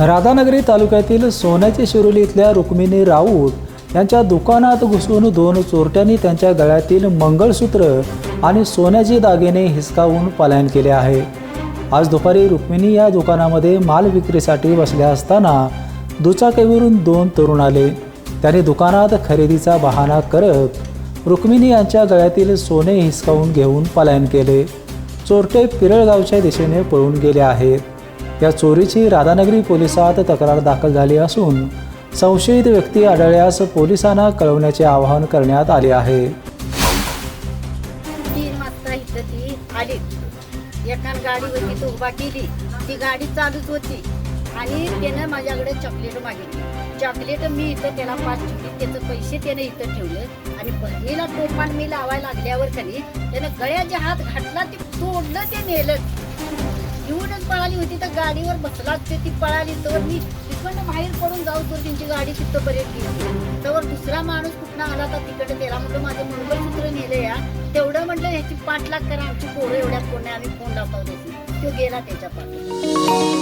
राधानगरी तालुक्यातील सोन्याची शिरोली इथल्या रुक्मिणी राऊत यांच्या दुकानात घुसून दोन चोरट्यांनी त्यांच्या गळ्यातील मंगळसूत्र आणि सोन्याचे दागिने हिसकावून पलायन केले आहे. आज दुपारी रुक्मिणी या दुकानामध्ये माल विक्रीसाठी बसल्या असताना दुचाकीवरून दोन तरुण आले. त्यांनी दुकानात खरेदीचा बहाणा करत रुक्मिणी यांच्या गळ्यातील सोने हिसकावून घेऊन पलायन केले. चोरटे पिरळगावच्या दिशेने पळून गेले आहेत. या चोरीची राधानगरी पोलिसात तक्रार दाखल झाली असून संशयित व्यक्ती आढळल्यास पोलिसांना कळवण्याचे आवाहन करण्यात आले आहे. तीन वाजता इथं ती आली. एका गाडी होती तो उभा केली. ती गाडी चालूच होती. आणि त्यानं माझ्याकडे चॉकलेट मागितली. चॉकलेट मी इथं त्याला पाच ठेवली त्याचं पैसे त्याने इथं ठेवले. आणि बहिणीला टोपान मी लावायला लागल्यावर कधी त्यानं गळ्याचे हात घातला ते तोडलं ते नेलं. पळाली होती तर गाडीवर बसलाच ते ती पळाली. तर मी तिकडनं बाहेर पडून जाऊ तर त्यांची गाडी तिथपर्यंत गेली. तर दुसरा माणूस कुठनं आला तर तिकडे त्याला म्हटलं माझं मंगळसूत्र नेलं या. तेवढं म्हटलं ह्याची पाठलाग करा आमची पोरं एवढ्या कोण नाही आम्ही फोन लावतो. तो गेला त्याच्या पाठी